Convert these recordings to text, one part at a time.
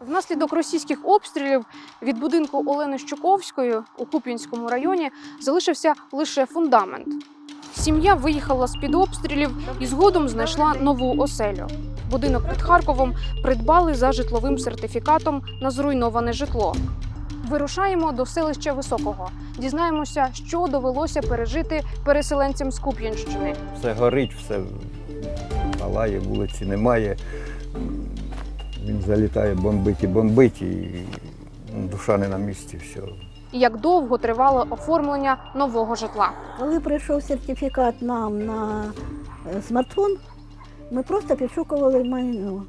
Внаслідок російських обстрілів від будинку Олени Щуковської у Куп'янському районі залишився лише фундамент. Сім'я виїхала з під обстрілів і згодом знайшла нову оселю. Будинок під Харковом придбали за житловим сертифікатом на зруйноване житло. Вирушаємо до селища Високого. Дізнаємося, що довелося пережити переселенцям з Куп'янщини. Все горить, все палає, вулиці немає. Він залітає, бомбить і бомбить, і душа не на місці, все. І як довго тривало оформлення нового житла. Коли прийшов сертифікат нам на е, смартфон, ми просто підшукували майно,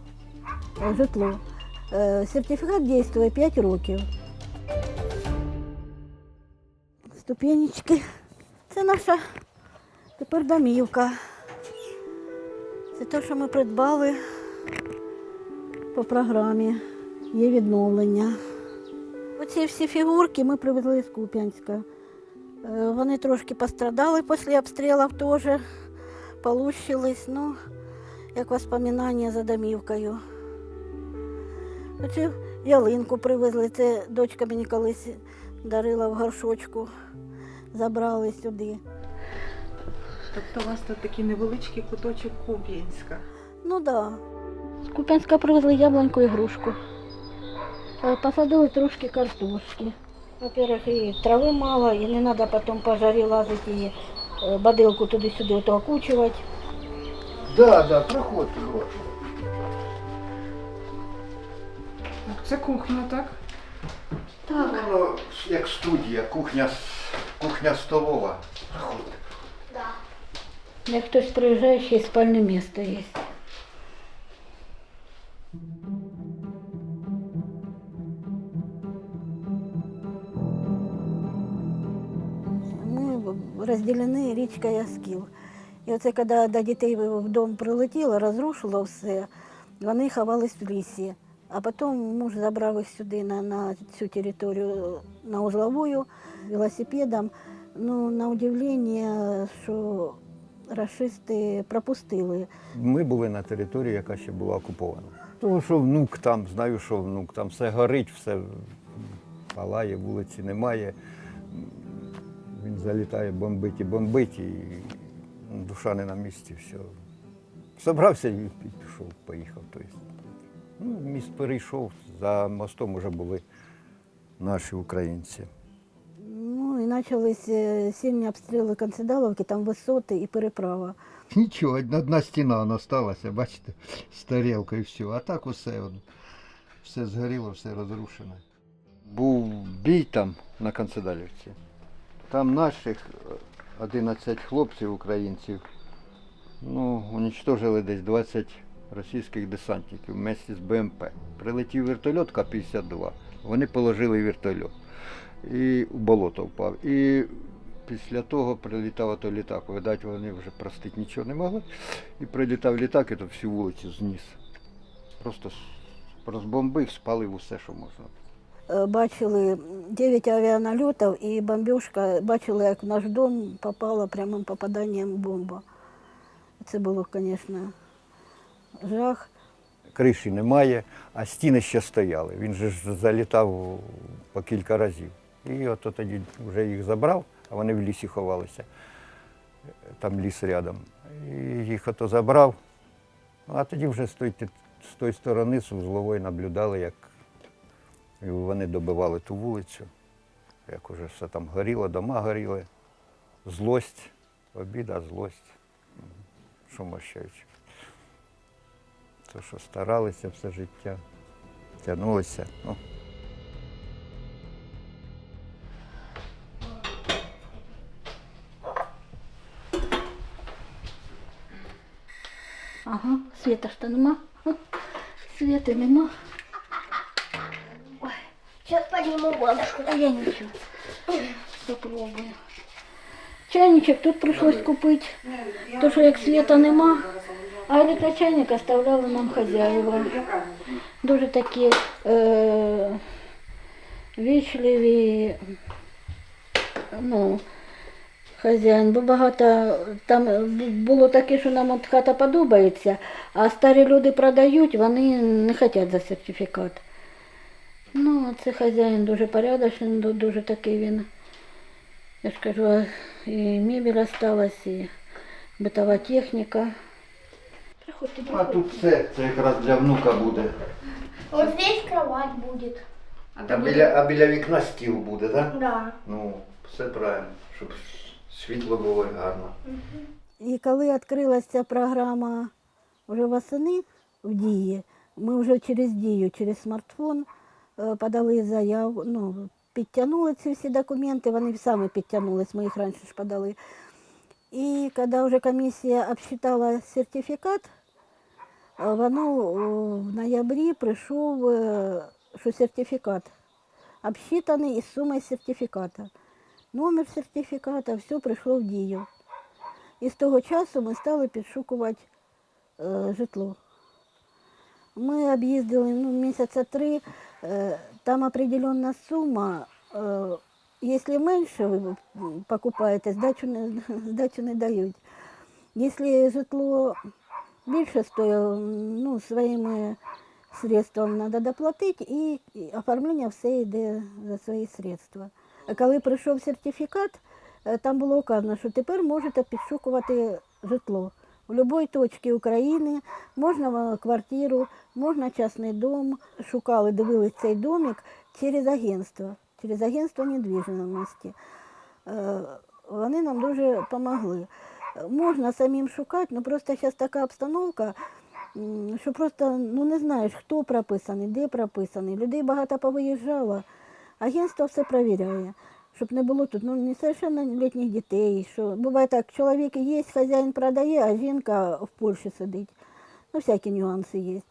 е, житло. Е, Сертифікат діє 5 років. Ступенечки. Це наша тепер домівка. Це те, що ми придбали по програмі. Є відновлення. Оці всі фігурки ми привезли з Куп'янська. Е, Вони трошки пострадали після обстрілів теж, полущились, ну, як воспоминання за домівкою. Оцю ялинку привезли, це дочка мені колись дарила в горшочку, забрали сюди. Тобто у вас тут такий невеличкий куточок Куп'янська. Ну так. Да. З Куп'янська привезли яблуньку і грушку. Е, Посадили трошки картошки. Во-первых, і трави мало, і не треба потім по жарі лазити і е, бадилку туди-сюди окучувати. Да, да, проходьте, прошу. Це кухня, так? Так. Воно як студія, кухня, кухня столова. Проходьте. Як хтось приїжджає, ще й спальне місце є. Розділені річка Яскіл. І оце коли до дітей в дом прилетіло, розрушило все, вони ховались в лісі. А потім муж забрав їх сюди на, на цю територію на узловую велосипедом. Ну, на удивлення, що рашисти пропустили. Ми були на території, яка ще була окупована. Тому що внук там, знаю, що внук там все горить, все палає, вулиці немає. Він залітає, бомбить і бомбить, і душа не на місці, все. Собрався і пішов, поїхав. Тобто. Ну, міст перейшов, за мостом вже були наші українці. Ну і почалися е, сильні обстріли Концидаловки, там висоти і переправа. Нічого, одна стіна сталася, бачите, з тарілкою і все. А так усе, все згоріло, все розрушене. Був бій там на Канцедалівці. Там наших е, 11 хлопців, українців, ну, унічтожили десь 20 російських десантників вместе з БМП. Прилетів вертольот К-52, вони положили вертольот. І у болото впав. І після того прилітав той літак. Видать, вони вже простити нічого не могли. І прилітав літак і то всю вулицю зніс. Просто розбомбив, спалив усе, що можна. Е, Бачили 9 авіанальотів і бомбіжка, бачили, як в наш дом попала прямим попаданням бомба. Це було, звісно, жах. Криші немає, а стіни ще стояли. Він же ж залітав по кілька разів. І от тоді вже їх забрав, а вони в лісі ховалися. Там ліс рядом. І їх ото забрав. А тоді вже з тої, з тої сторони з наблюдали, як вони добивали ту вулицю, як уже все там горіло, дома горіли. Злость, обіда, злость. Що. То, що старалися все життя, тягнулися. Ну, Ага, світа ж то нема. Ха, Світи нема. Сейчас подниму бабушку. а я нічого. Попробую. Чайничок тут прийшлось купити, тому що як світа нема, а електрочайник оставляли нам хазяїва. Дуже такі е, вічливі, ну, хазяїн, бо багато там було таке, що нам от хата подобається, а старі люди продають, вони не хочуть за сертифікат. Ну, це хазяїн дуже порядочний, дуже такий він. Я ж кажу, і мебель осталась, і битова техніка. Приходьте, А тут все, це якраз для внука буде. Вот здесь кровать будет. А біля, а біля вікна стіл буде, так? Да. Ну, все правильно, щоб світло було і гарно. І коли відкрилася програма вже восени в дії, ми вже через дію, через смартфон подали заяву, ну, підтягнули ці всі документи, вони самі підтягнулись, ми їх раніше ж подали. І коли вже комісія обсчитала сертифікат, е, воно в ноябрі прийшов, е, що сертифікат обсчитаний із сумою сертифіката. Номер сертифіката, все прийшло в дію. І з того часу ми стали підшукувати е, житло. Ми об'їздили ну, місяця три, е, там определенна сума. Е, якщо менше ви м, покупаєте, здачу не, дають. Якщо житло більше стоїть, ну, своїми средствами треба доплатити і, оформлення все йде за свої средства. Коли прийшов сертифікат, там було вказано, що тепер можете підшукувати житло. В будь-якій точці України можна квартиру, можна частний дом. Шукали, дивились цей домик через агентство, через агентство недвіжимості. Е, Вони нам дуже допомогли. Можна самим шукати, але просто зараз така обстановка, що просто ну, не знаєш, хто прописаний, де прописаний. Людей багато повиїжджало. Агентство все перевіряє, щоб не було тут ну, несовершеннолітніх дітей. Що буває так, чоловік є, хазяїн продає, а жінка в Польщі сидить. Ну, всякі нюанси є.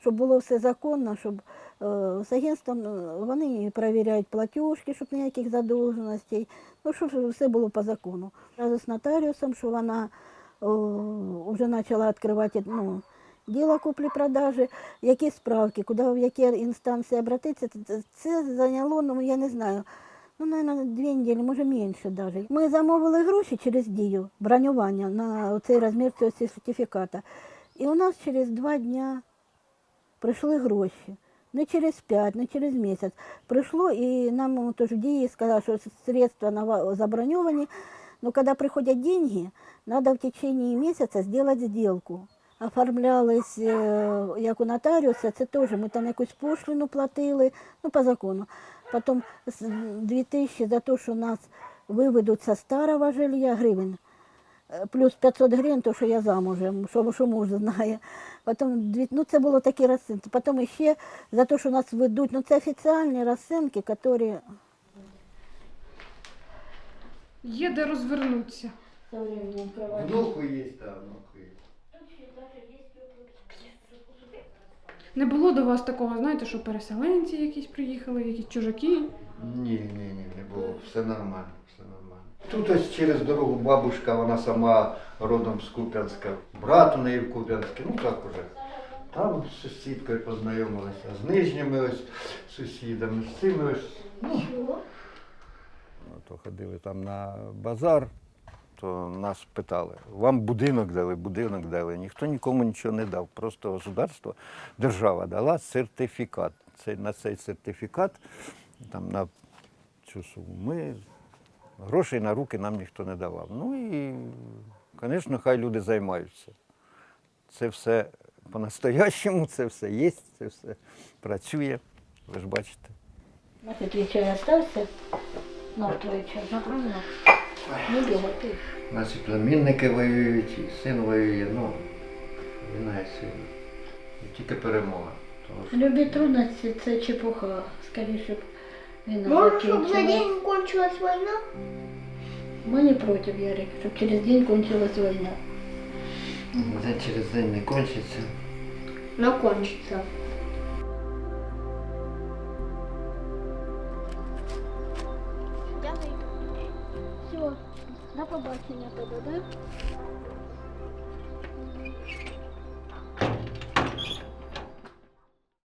Щоб було все законно, щоб е, з агентством е, вони перевіряють платіжки, щоб ніяких задовженостей. Ну, щоб все було по закону. Разом з нотаріусом, що вона вже почала відкривати ну, діло куплі-продажі, які справки, куди в які інстанції обратитися. Це зайняло, ну я не знаю. Ну, мабуть, дві неділі, може менше навіть. Ми замовили гроші через дію, бронювання на цей розмір цього сертифіката. І у нас через два дня прийшли гроші. Не через п'ять, не через місяць. Прийшло і нам теж дії сказали, що средства нава- заброньовані. Но когда приходят деньги, надо в течение месяца сделать сделку. Оформлялись, е, як у нотаріуса, це теж ми там якусь пошлину платили, ну по закону. Потім з 2000 за те, що нас виведуть со старого жилья гривень. Е, Плюс 500 гривень, то, що я замужем, що, що муж знає. Потім, ну, це було такі розцінки. Потім ще за те, що нас ведуть, ну це офіціальні розцінки, які Є де розвернутися. Внуку є, так, внуку є. Не було до вас такого, знаєте, що переселенці якісь приїхали, якісь чужаки. Ні, ні, ні, не було. Все нормально, все нормально. Тут ось через дорогу бабушка, вона сама родом з Куп'янська. Брат у неї в Куп'янську, ну так уже. Там з сусідкою познайомилися, з нижніми ось сусідами, з цими ось. Ну, то ходили там на базар, то нас питали, вам будинок дали, будинок дали. Ніхто нікому нічого не дав. Просто государство, держава дала сертифікат. Це, на цей сертифікат, там, на цю суму, ми грошей на руки нам ніхто не давав. Ну і, звісно, хай люди займаються. Це все по-настоящему, це все є, це все працює. Ви ж бачите. Твій чай остався? На твій чай. Не бігати. Наші племінники воюють, і син воює, ну, війна і син. І тільки перемога. Тому що Любі трудності це чепуха. Скоріше б війна Можешь, чтобы за закінчилась. день кончилась война? Ми не проти, Ярик, щоб через день кончилась війна. день через день не кончиться. Но кончится. Побачення тебе, да?